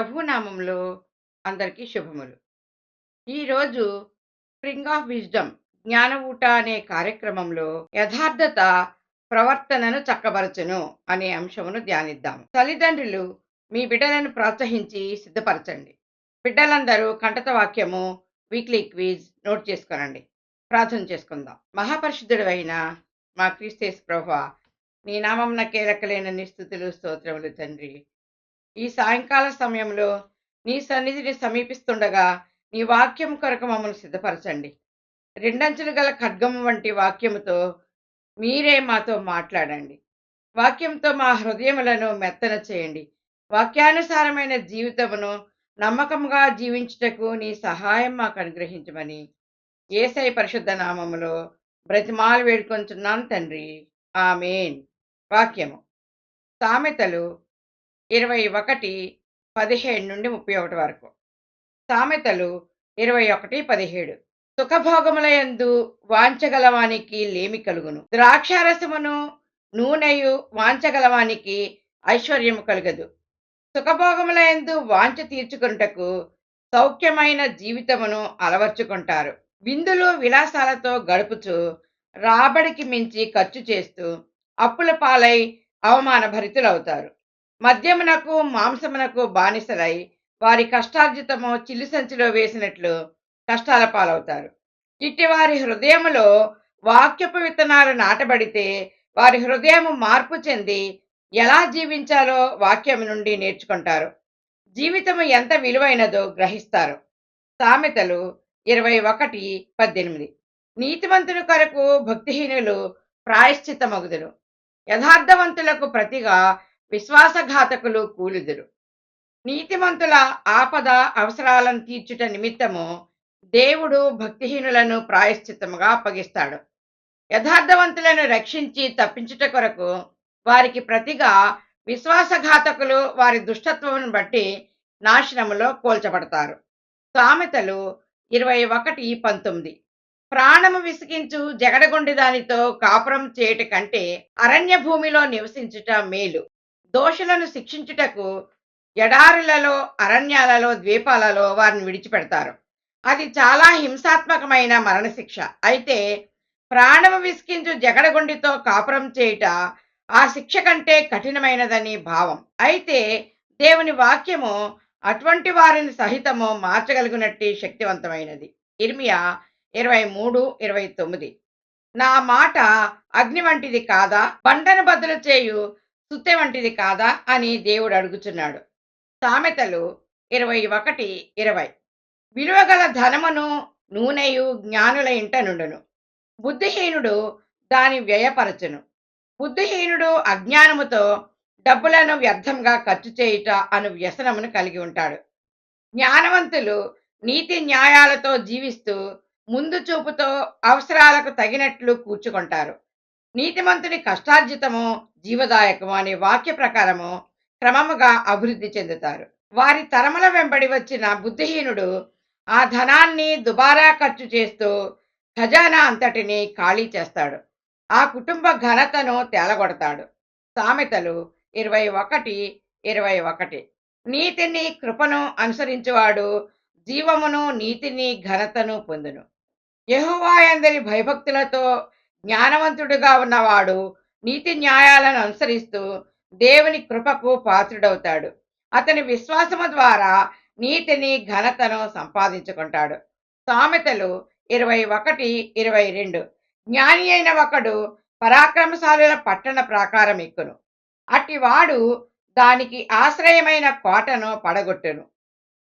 ప్రభు నామంలో అందరికీ శుభములు. ఈరోజు స్ప్రింగ్ ఆఫ్ విజ్డమ్ జ్ఞాన ఊట అనే కార్యక్రమంలో యథార్థత ప్రవర్తనను చక్కబరచును అనే అంశమును ధ్యానిద్దాం. తల్లిదండ్రులు మీ బిడ్డలను ప్రోత్సహించి సిద్ధపరచండి. బిడ్డలందరూ కంటత వాక్యము వీక్లీ క్విజ్ నోట్ చేసుకోనండి. ప్రార్థన చేసుకుందాం. మహాపరిశుద్ధుడు అయిన మా క్రీస్తేశ్ ప్రభు నీ నామంన కీలకలేనన్ని స్థుతులు స్తోత్రములు తండ్రి. ఈ సాయంకాల సమయంలో నీ సన్నిధిని సమీపిస్తుండగా నీ వాక్యం కొరకు మమ్మల్ని సిద్ధపరచండి. రెండంచులు గల ఖడ్గము వంటి వాక్యముతో మీరే మాతో మాట్లాడండి. వాక్యంతో మా హృదయములను మెత్తన చేయండి. వాక్యానుసారమైన జీవితమును నమ్మకంగా జీవించుటకు నీ సహాయం మాకు అనుగ్రహించమని ఏసై పరిశుద్ధ నామములో బ్రతిమాలు వేడుకొంచున్నాను తండ్రి. ఆమెన్. వాక్యము. సామెతలు ఇరవై ఒకటి పదిహేడు నుండి ముప్పై ఒకటి వరకు. సామెతలు ఇరవై ఒకటి పదిహేడు. సుఖభోగములయందు వాంచగలవానికి లేమి కలుగును. ద్రాక్షారసమును నూనెయు వాంచగలవానికి ఐశ్వర్యము కలుగదు. సుఖభోగములయందు వాంచ తీర్చుకున్నటకు సౌఖ్యమైన జీవితమును అలవర్చుకుంటారు. విందులు విలాసాలతో గడుపుచు రాబడికి మించి ఖర్చు చేస్తూ అప్పుల పాలై అవమాన భరితులవుతారు మద్యమునకు మాంసమునకు బానిసలై వారి కష్టార్జితము చిల్లి సంచిలో వేసినట్లు కష్టాల పాలవుతారు. ఇట్టి వారి హృదయములో వాక్యపు విత్తనాలు నాటబడితే వారి హృదయము మార్పు చెంది ఎలా జీవించాలో వాక్యం నుండి నేర్చుకుంటారు. జీవితము ఎంత విలువైనదో గ్రహిస్తారు. సామెతలు ఇరవై ఒకటి పద్దెనిమిది. నీతివంతుని కొరకు భక్తిహీనులు ప్రాయశ్చిత్తమగుదురు. యథార్థవంతులకు ప్రతిగా విశ్వాసఘాతకులు కూలుదురు. నీతిమంతుల ఆపద అవసరాలను తీర్చుట నిమిత్తము దేవుడు భక్తిహీనులను ప్రాయశ్చిత్తముగా అప్పగిస్తాడు. యథార్థవంతులను రక్షించి తప్పించుట కొరకు వారికి ప్రతిగా విశ్వాసఘాతకులు వారి దుష్టత్వమును బట్టి నాశనములో కోల్చబడతారు సామెతలు ఇరవై ఒకటి పంతొమ్మిది. ప్రాణము విసిగించు జగడగొండి దానితో కాపురం చేయుట కంటే అరణ్య భూమిలో నివసించుట మేలు. దోషులను శిక్షించుటకు ఎడారులలో అరణ్యాలలో ద్వీపాలలో వారిని విడిచిపెడతారు. అది చాలా హింసాత్మకమైన మరణశిక్ష. అయితే ప్రాణము విసికించు జగడగొండితో కాపురం చేయుట ఆ శిక్ష కంటే కఠినమైనదని భావం. అయితే దేవుని వాక్యము అటువంటి వారిని సహితము మార్చగలిగినట్టు శక్తివంతమైనది. ఇర్మియా ఇరవై మూడు ఇరవై తొమ్మిది. నా మాట అగ్ని వంటిది కాదా? బండను బదులు చేయు సుత్తె వంటిది కాదా అని దేవుడు అడుగుచున్నాడు సామెతలు ఇరవై ఒకటి ఇరవై. విలువగల ధనమును నూనెయు జ్ఞానుల ఇంట నుండును. బుద్ధిహీనుడు దాని వ్యయపరచును. బుద్ధిహీనుడు అజ్ఞానముతో డబ్బులను వ్యర్థంగా ఖర్చు చేయుట అను వ్యసనమును కలిగి ఉంటాడు. జ్ఞానవంతులు నీతి న్యాయాలతో జీవిస్తూ ముందు చూపుతో అవసరాలకు తగినట్లు కూర్చుకుంటారు. నీతిమంతుని కష్టార్జితము జీవదాయకము అనే వాక్య ప్రకారము క్రమముగా అభివృద్ధి చెందుతారు. వారి తరముల వెంబడి వచ్చిన బుద్ధిహీనుడు ఆ ధనాన్ని దుబారా ఖర్చు చేస్తూ ఖజానా అంతటిని ఖాళీ చేస్తాడు. ఆ కుటుంబ ఘనతను తేలగొడతాడు. సామెతలు ఇరవై ఒకటి ఇరవై ఒకటి. నీతిని కృపను అనుసరించువాడు జీవమును నీతిని ఘనతను పొందును. యహోవాయందరి భయభక్తులతో జ్ఞానవంతుడుగా ఉన్నవాడు నీతి న్యాయాలను అనుసరిస్తూ దేవుని కృపకు పాత్రుడవుతాడు. అతని విశ్వాసము ద్వారా నీతిని ఘనతను సంపాదించుకుంటాడు. సామెతలు ఇరవై ఒకటి ఇరవై రెండు. జ్ఞాని అయిన ఒకడు పరాక్రమశాలుల పట్టణ ప్రాకారం ఎక్కును. అట్టివాడు దానికి ఆశ్రయమైన కోటను పడగొట్టును.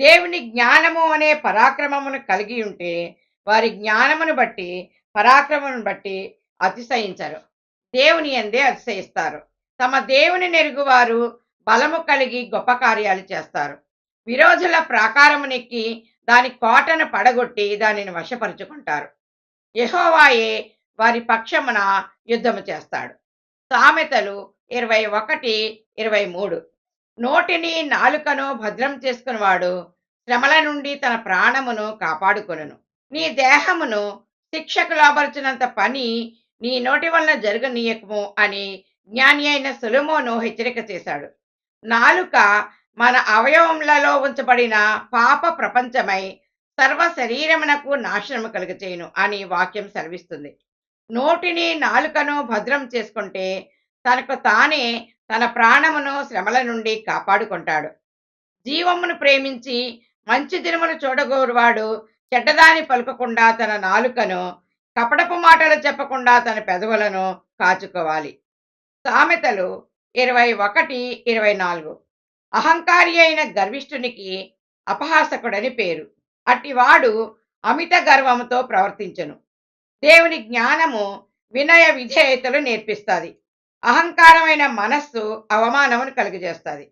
దేవుని జ్ఞానము అనే పరాక్రమమును కలిగి ఉంటే వారి జ్ఞానమును బట్టి పరాక్రమమును బట్టి అతిశయించరు. దేవుని ఎందే అతిశయిస్తారు. తమ దేవుని నెరుగువారు బలము కలిగి గొప్ప కార్యాలు చేస్తారు. విరోధుల ప్రాకారమునెక్కి దాని కోటను పడగొట్టి దానిని వశపరుచుకుంటారు. యహోవాయే వారి పక్షమున యుద్ధము చేస్తాడు. సామెతలు ఇరవై ఒకటి ఇరవై మూడు. నోటిని నాలుకను భద్రం చేసుకునివాడు శ్రమల నుండి తన ప్రాణమును కాపాడుకొనును. నీ దేహమును శిక్షకు లోబరిచినంత పని నీ నోటి వలన జరగనీయకము అని జ్ఞాని అయిన సొలొమోను హెచ్చరిక చేశాడు. నాలుక మన అవయవములలో ఉంచబడిన పాప ప్రపంచమై సర్వ శరీరమునకు నాశనము కలుగచేయును అని వాక్యం సెలవిస్తుంది. నోటిని నాలుకను భద్రం చేసుకుంటే తనకు తానే తన ప్రాణమును శ్రమల నుండి కాపాడుకుంటాడు. జీవమును ప్రేమించి మంచి దినమును చూడగోరువాడు చెడ్డదాని పలుకకుండా తన నాలుకను కపటపు మాటలు చెప్పకుండా తన పెదవులను కాచుకోవాలి. సామెతలు ఇరవై ఒకటి ఇరవై నాలుగు. అహంకారి అయిన గర్విష్ఠునికి అపహాసకుడని పేరు. అట్టివాడు అమిత గర్వముతో ప్రవర్తించను. దేవుని జ్ఞానము వినయ విధేయతలు నేర్పిస్తుంది. అహంకారమైన మనస్సు అవమానమును కలుగజేస్తుంది.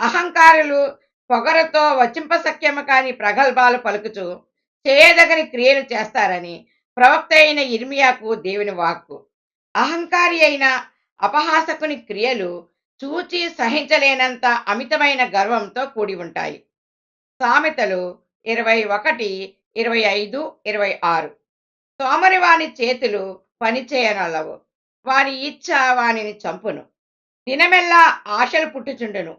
అహంకారులు పొగరతో వచింపసఖ్యము కాని ప్రగల్భాలు పలుకుచు చేయదగని క్రియలు చేస్తారని ప్రవక్త అయిన ఇర్మియాకు దేవుని వాక్కు. అహంకారి అయిన అపహాసకుని క్రియలు చూచి సహించలేనంత అమితమైన గర్వంతో కూడి ఉంటాయి. సామెతలు ఇరవై ఒకటి ఇరవై ఐదు ఇరవై ఆరు. సోమరి వాని చేతులు పనిచేయనలవు వాని ఇచ్చ వానిని చంపును. దినమెల్లా ఆశలు పుట్టుచుండును.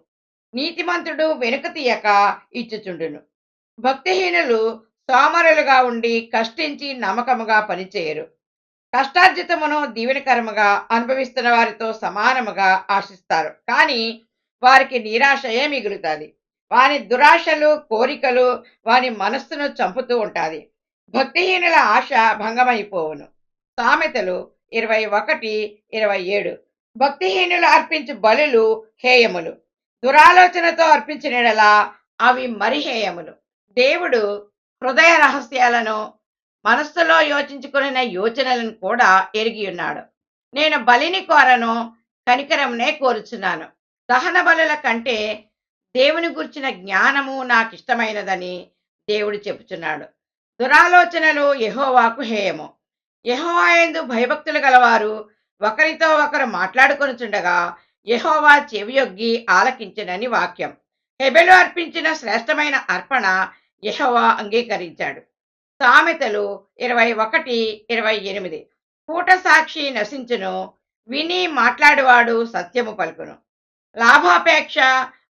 నీతిమంతుడు వెనుక తీయక ఇచ్చుచుండును. భక్తిహీనులు సోమరులుగా ఉండి కష్టించి నమ్మకముగా పనిచేయరు. కష్టార్జితమును దీవెనకరముగా అనుభవిస్తున్న వారితో సమానముగా ఆశిస్తారు. కానీ వారికి నిరాశయే మిగులుతుంది వారి దురాశలు కోరికలు వారి మనస్సును చంపుతూ ఉంటుంది. భక్తిహీనుల ఆశ భంగమైపోవును. సామెతలు ఇరవై ఒకటి ఇరవై ఏడు. భక్తిహీనులు అర్పించు బలులు హేయములు. దురాలోచనతో అర్పించినలా అవి మరి హేయములు దేవుడు హృదయ రహస్యాలను మనస్సులో యోచించుకున్న యోచనలను కూడా ఎరిగి ఉన్నాడు. నేను బలిని కోరను కనికరమునే కోరుచున్నాను. దహన బలుల కంటే దేవుని గుర్చిన జ్ఞానము నాకు ఇష్టమైనదని దేవుడు చెబుతున్నాడు దురాలోచనలు యహోవాకు హేయము. యహోవా ఎందు భయభక్తులు గలవారు ఒకరితో ఒకరు మాట్లాడుకొనుచుండగా యహోవా చెవియొగ్గి ఆలకించనని వాక్యం. హెబెలు అర్పించిన శ్రేష్టమైన అర్పణ యహోవా అంగీకరించాడు. సామెతలు ఇరవై ఒకటి ఇరవై ఎనిమిది. కూట సాక్షి నశించును విని మాట్లాడువాడు సత్యము పలుకును. లాభాపేక్ష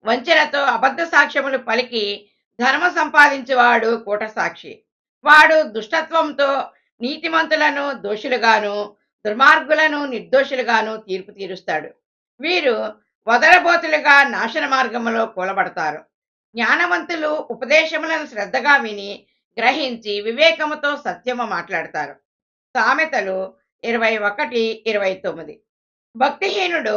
వంచనతో అబద్ధ సాక్ష్యములు పలికి ధర్మ సంపాదించువాడు కూట సాక్షి వాడు దుష్టత్వంతో నీతిమంతులను దోషులుగాను దుర్మార్గులను నిర్దోషులుగాను తీర్పు తీరుస్తాడు. వీరు వదలబోతులుగా నాశన మార్గములో కూలబడతారు. జ్ఞానవంతులు ఉపదేశములను శ్రద్ధగా విని గ్రహించి వివేకముతో సత్యము మాట్లాడతారు. సామెతలు ఇరవై ఒకటి ఇరవై తొమ్మిది. భక్తిహీనుడు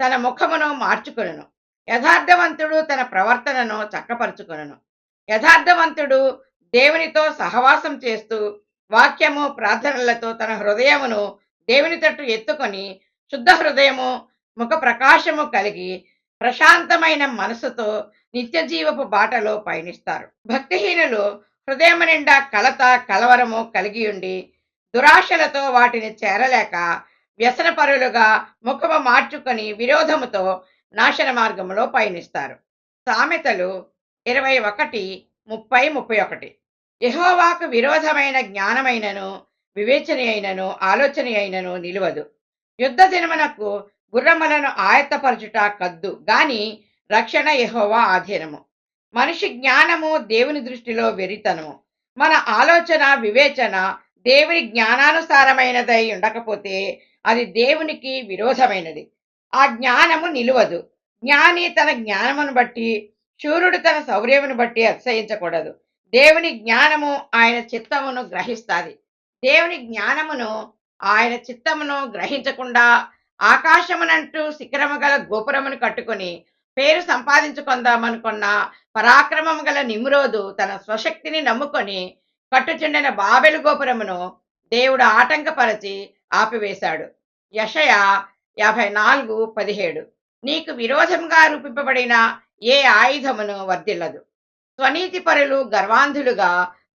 తన ముఖమును మార్చుకును యథార్థవంతుడు తన ప్రవర్తనను చక్కపరుచుకును యథార్థవంతుడు దేవునితో సహవాసం చేస్తూ వాక్యము ప్రార్థనలతో తన హృదయమును దేవుని తట్టు ఎత్తుకొని శుద్ధ హృదయము ముఖ ప్రకాశము కలిగి ప్రశాంతమైన మనసుతో నిత్యజీవపు బాటలో పయనిస్తారు. భక్తిహీనులు హృదయం నిండా కలత కలవరము కలిగి ఉండి దురాశలతో వాటిని చేరలేక వ్యసనపరులుగా ముఖము మార్చుకొని విరోధముతో నాశన మార్గంలో పయనిస్తారు. సామెతలు ఇరవై ఒకటి ముప్పై ముప్పై ఒకటి. యహోవాకు విరోధమైన జ్ఞానమైనను వివేచన అయినను ఆలోచన అయినను నిలువదు. యుద్ధ దినమునకు గుర్రములను ఆయత్తపరచుట కద్దు. గాని రక్షణ యహోవా ఆధీనము. మనిషి జ్ఞానము దేవుని దృష్టిలో వెరితనము. మన ఆలోచన వివేచన దేవుని జ్ఞానానుసారమైనదై ఉండకపోతే అది దేవునికి విరోధమైనది. ఆ జ్ఞానము నిలువదు. జ్ఞాని తన జ్ఞానమును బట్టి శూరుడు తన శౌర్యమును బట్టి అతిశయించకూడదు. దేవుని జ్ఞానము ఆయన చిత్తమును గ్రహిస్తుంది. దేవుని జ్ఞానమును ఆయన చిత్తమును గ్రహించకుండా ఆకాశమునంటూ శిఖరము గల గోపురమును కట్టుకొని పేరు సంపాదించుకుందామనుకున్న పరాక్రమము గల నిమ్రోదు తన స్వశక్తిని నమ్ముకొని కట్టుచుండిన బాబెలు గోపురమును దేవుడు ఆటంకపరచి ఆపివేశాడు. యషయ యాభై నాలుగు పదిహేడు. నీకు విరోధంగా రూపింపబడిన ఏ ఆయుధమును వర్ధిల్లదు. స్వనీతి పరులు గర్వాంధులుగా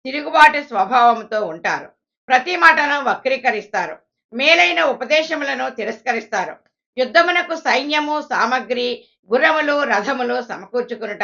తిరుగుబాటు స్వభావంతో ఉంటారు. ప్రతి మాటను వక్రీకరిస్తారు. మేలైన ఉపదేశములను తిరస్కరిస్తారు. యుద్ధమునకు సైన్యము సామగ్రి గుర్రములు రథములు సమకూర్చుకునుట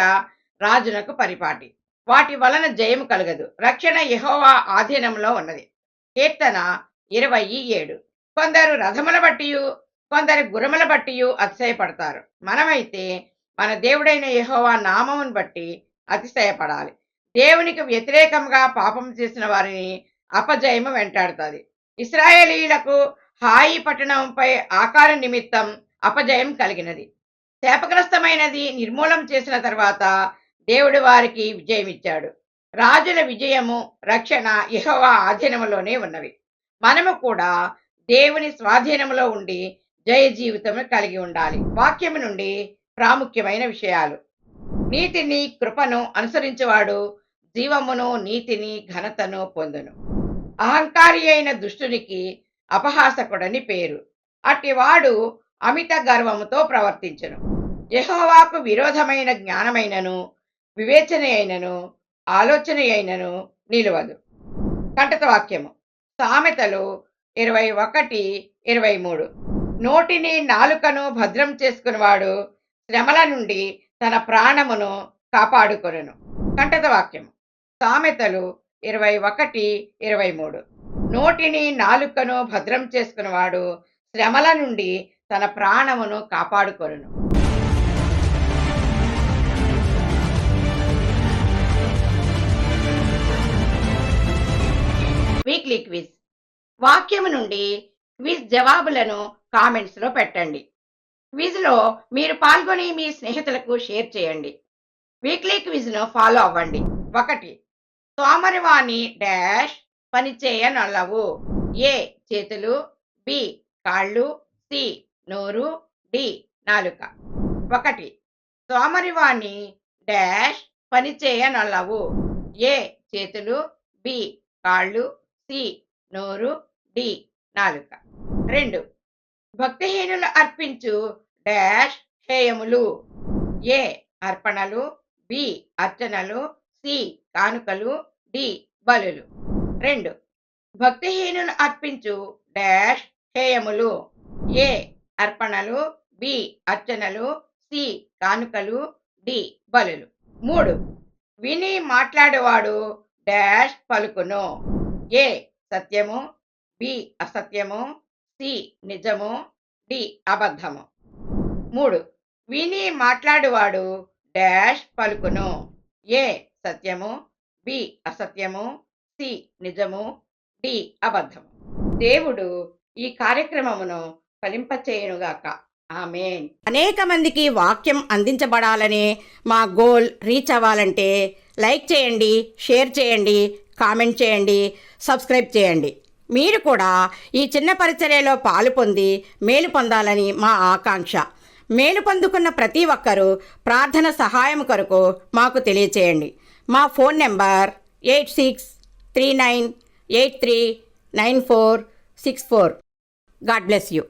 రాజునకు పరిపాటి. వాటి వలన జయము కలగదు. రక్షణ యహోవా ఆధీనంలో ఉన్నది. కీర్తన ఇరవై ఏడు. కొందరు రథముల బట్టియు కొందరు గురముల బట్టి అతిశయపడతారు. మనమైతే మన దేవుడైన యహోవా నామమును బట్టి అతిశయపడాలి. దేవునికి వ్యతిరేకంగా పాపం చేసిన వారిని అపజయము వెంటాడుతుంది. ఇస్రాయేలీలకు హాయి పట్టణంపై ఆకార నిమిత్తం అపజయం కలిగినది. శాపగ్రస్తమైనది నిర్మూలం చేసిన తర్వాత దేవుడు వారికి విజయం ఇచ్చాడు రాజుల విజయము రక్షణ యెహోవా ఆధీనంలోనే ఉన్నవి. మనము కూడా దేవుని స్వాధీనంలో ఉండి జయ జీవితము కలిగి ఉండాలి. వాక్యము నుండి ప్రాముఖ్యమైన విషయాలు. నీతిని కృపను అనుసరించేవాడు జీవమును నీతిని ఘనతను పొందును. అహంకారి అయిన దుష్టునికి అపహాసకుడని పేరు. అట్టివాడు అమిత గర్వముతో ప్రవర్తించను. యహోవాకు విరోధమైన జ్ఞానమైనను వివేచన అయినను ఆలోచన అయినను నిలవదు. కంటత వాక్యము. సామెతలు ఇరవై ఒకటి ఇరవై మూడు. నోటిని నాలుకను భద్రం చేసుకునివాడు శ్రమల నుండి తన ప్రాణమును కాపాడుకొనను. కంటత వాక్యము. సామెతలు ఇరవై ఒకటి ఇరవై మూడు. నోటిని నాలుకను భద్రం చేసుకున్నవాడు శ్రమల నుండి తన ప్రాణమును కాపాడుకొను వీక్లీ క్విజ్. వాక్యము నుండి క్విజ్ జవాబులను కామెంట్స్లో పెట్టండి. క్విజ్లో మీరు పాల్గొని మీ స్నేహితులకు షేర్ చేయండి. వీక్లీ క్విజ్ను ఫాలో అవ్వండి. ఒకటి. సోమరివాణి డాష్ పనిచేయనొల్లవు ఏ. చేతులు. బి. కాళ్ళు. సి. నోరు. డి. నాలుక. ఒకటి. సోమరివాణి డాష్ పనిచేయనొల్లవు ఏ. చేతులు. బి. కాళ్ళు. సి. నోరు. డి. నాలుక. రెండు. భక్తిహీనులు అర్పించు డాష్ హేయములు. ఏ. అర్పణలు. బి. అర్చనలు. సి. కానుకలు. డి. బలులు. రెండు. భక్తిహీనులు అర్పించు డాష్ హేయములు. ఏ. అర్పణలు. బి. అర్చనలు. సి. కానుకలు. డి. బలులు. మూడు. విని మాట్లాడేవాడు డాష్ పలుకును. ఏ. సత్యము. బి. అసత్యము. సి. నిజము. డి. అబద్ధము. మూడు. విని మాట్లాడేవాడు డాష్ పలుకును. ఏ. సత్యము. బి అసత్యము సి నిజము డి అబద్ధము. దేవుడు ఈ కార్యక్రమమును ఫలింపచేయునుగాక. ఆమెన్. అనేక మందికి వాక్యం అందించబడాలనే మా గోల్ రీచ్ అవ్వాలంటే లైక్ చేయండి షేర్ చేయండి కామెంట్ చేయండి సబ్స్క్రైబ్ చేయండి. మీరు కూడా ఈ చిన్న పరిచర్యలో పాలు పొంది మేలు పొందాలని మా ఆకాంక్ష. మేలు పొందుకున్న ప్రతి ఒక్కరూ ప్రార్థన సహాయం కొరకు మాకు తెలియచేయండి. మా phone number eight six three nine eight three nine four six four. God bless you.